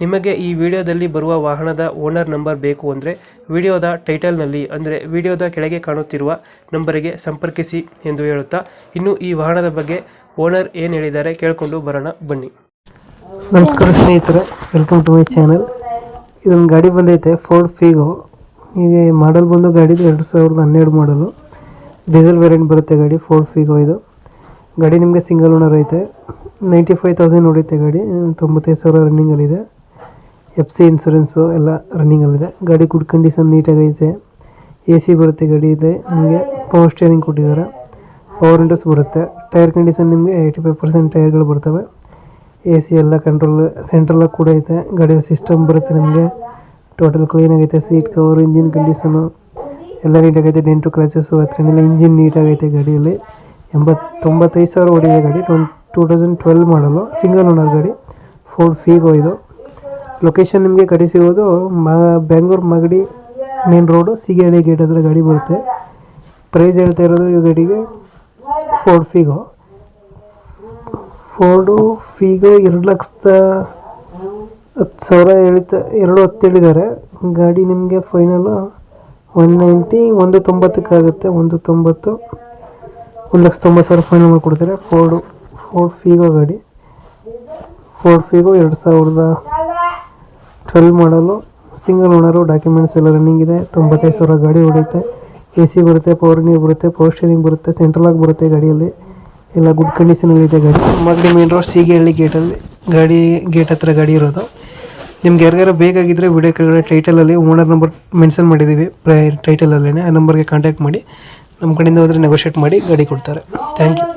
ನಿಮಗೆ ಈ ವಿಡಿಯೋದಲ್ಲಿ ಬರುವ ವಾಹನದ ಓನರ್ ನಂಬರ್ ಬೇಕು ಅಂದರೆ ವಿಡಿಯೋದ ಟೈಟಲ್ನಲ್ಲಿ ಅಂದರೆ ವಿಡಿಯೋದ ಕೆಳಗೆ ಕಾಣುತ್ತಿರುವ ನಂಬರಿಗೆ ಸಂಪರ್ಕಿಸಿ ಎಂದು ಹೇಳುತ್ತಾ, ಇನ್ನು ಈ ವಾಹನದ ಬಗ್ಗೆ ಓನರ್ ಏನು ಹೇಳಿದ್ದಾರೆ ಕೇಳಿಕೊಂಡು ಬರೋಣ, ಬನ್ನಿ. ನಮಸ್ಕಾರ ಸ್ನೇಹಿತರೆ ವೆಲ್ಕಮ್ ಟು ಮೈ ಚಾನಲ್ ಇದೊಂದು ಗಾಡಿ ಬಂದೈತೆ ಫೋರ್ಡ್ ಫೀಗೋ ಈಗ ಮಾಡಲ್ ಬಂದು ಗಾಡಿ ಎರಡು ಸಾವಿರದ ಹನ್ನೆರಡು ಮಾಡಲು ಡೀಸೆಲ್ ವೇರಿಯಂಟ್ ಬರುತ್ತೆ ಗಾಡಿ ಫೋರ್ಡ್ ಫೀಗೋ ಇದು. ಗಾಡಿ ನಿಮಗೆ ಸಿಂಗಲ್ ಓನರ್ ಐತೆ. ನೈಂಟಿ ಫೈವ್ ತೌಸಂಡ್ ನೋಡೈತೆ ಗಾಡಿ, ತೊಂಬತ್ತೈದು ಸಾವಿರ ರನ್ನಿಂಗಲ್ಲಿದೆ ಎಫ್ ಸಿ ಇನ್ಸೂರೆನ್ಸು ಎಲ್ಲ ರನ್ನಿಂಗಲ್ಲಿದೆ ಗಾಡಿ ಗುಡ್ ಕಂಡೀಷನ್ ನೀಟಾಗೈತೆ ಎ ಸಿ ಬರುತ್ತೆ ಗಾಡಿ ಇದೆ. ನಿಮಗೆ ಪವರ್ ಸ್ಟೇರಿಂಗ್ ಕೊಟ್ಟಿದ್ದಾರೆ. ಪವರ್ ವಿಂಡೋಸ್ ಬರುತ್ತೆ. ಟೈರ್ ಕಂಡೀಷನ್ ನಿಮಗೆ ಏಯ್ಟಿ ಫೈವ್ ಪರ್ಸೆಂಟ್ ಟೈರ್ಗಳು ಬರ್ತವೆ. ಎ ಸಿ ಎಲ್ಲ ಕಂಟ್ರೋಲ್ ಸೆಂಟ್ರಲ್ ಕೂಡ ಐತೆ. ಗಾಡಿಯ ಸಿಸ್ಟಮ್ ಬರುತ್ತೆ ನಿಮಗೆ. ಟೋಟಲ್ ಕ್ಲೀನ್ ಆಗೈತೆ. ಸೀಟ್ ಕವರ್ ಇಂಜಿನ್ ಕಂಡೀಷನು ಎಲ್ಲ ನೀಟಾಗೈತೆ ಡೆಂಟು ಕ್ರಾಚಸ್ಸು ಎಲ್ಲ ಇಂಜಿನ್ ನೀಟಾಗೈತೆ ಗಾಡಿಯಲ್ಲಿ. ಎಂಬತ್ತೊಂಬತ್ತೈದು ಸಾವಿರ ಗಾಡಿ. Twenty two thousand twelve model single owner ಗಾಡಿ. ಫೋರ್ ಫೀಗೋ ಇದು. ಲೊಕೇಶನ್ ನಿಮಗೆ ಗಾಡಿ ಮ Bengaluru Magadi main road Seegehalli gate ಹತ್ರ ಗಾಡಿ ಬರುತ್ತೆ. ಪ್ರೈಸ್ ಹೇಳ್ತಾ ಇರೋದು ಈ ಗಾಡಿಗೆ ಫೋರ್ಡ್ ಫಿಗೋ ಫೋರ್ಡು ಫಿಗೋ ಎರಡು ಲಕ್ಷದ ಹತ್ತು ಸಾವಿರ ಹೇಳ್ತಾ, ಎರಡು ಹತ್ತು ಹೇಳಿದ್ದಾರೆ. ಗಾಡಿ ನಿಮಗೆ ಫೈನಲು ಒನ್ ನೈಂಟಿ ಒಂದು ತೊಂಬತ್ತಕ್ಕಾಗುತ್ತೆ ಒಂದು ತೊಂಬತ್ತು, ಒಂದು ಲಕ್ಷ ತೊಂಬತ್ತು ಸಾವಿರ ಫೈನಲ್ ಮಾಡಿಕೊಡ್ತಾರೆ. ಫೋರ್ಡು ಫೋರ್ಡ್ ಫೀಗೋ ಗಾಡಿ. ಫೋರ್ಡ್ ಫೀಗೋ ಎರಡು ಸಾವಿರದ twelve model, single owner documents ಎಲ್ಲ ರನ್ನಿಂಗ್ ಇದೆ. ತೊಂಬತ್ತೈದು ಸಾವಿರ ಗಾಡಿ ಹೊಡೆಯುತ್ತೆ. ಎ ಸಿ ಬರುತ್ತೆ ಪವರ್ ಬರುತ್ತೆ ಪವರ್ ಸ್ಟೇರಿಂಗ್ ಬರುತ್ತೆ ಸೆಂಟ್ರಲ್ ಆಗಿ ಬರುತ್ತೆ ಗಾಡಿಯಲ್ಲಿ. ಎಲ್ಲ ಗುಡ್ ಕಂಡೀಷನಲ್ಲಿ ಇದೆ ಗಾಡಿ. ಮಗ್ಡಿ ಮೇನ್ ರೋಡ್ ಸೀಗೆಹಳ್ಳಿ ಗೇಟಲ್ಲಿ ಗಾಡಿ ಗೇಟ್ ಹತ್ರ ಗಾಡಿ ಇರೋದು. ನಿಮ್ಗೆ ಯಾರಿಗಾರು ಬೇಕಾಗಿದ್ದರೆ ವಿಡಿಯೋ ಕೆಳಗಡೆ ಟೈಟಲಲ್ಲಿ ಓನರ್ ನಂಬರ್ ಮೆನ್ಷನ್ ಮಾಡಿದ್ದೀವಿ. ಪ್ರೈ ಟೈಟಲಲ್ಲೇ ಆ ನಂಬರ್ಗೆ ಕಾಂಟ್ಯಾಕ್ಟ್ ಮಾಡಿ. ನಮ್ಮ ಕಡೆಯಿಂದ ಹೋದರೆ ನೆಗೋಷಿಯೇಟ್ ಮಾಡಿ ಗಾಡಿ ಕೊಡ್ತಾರೆ. Thank you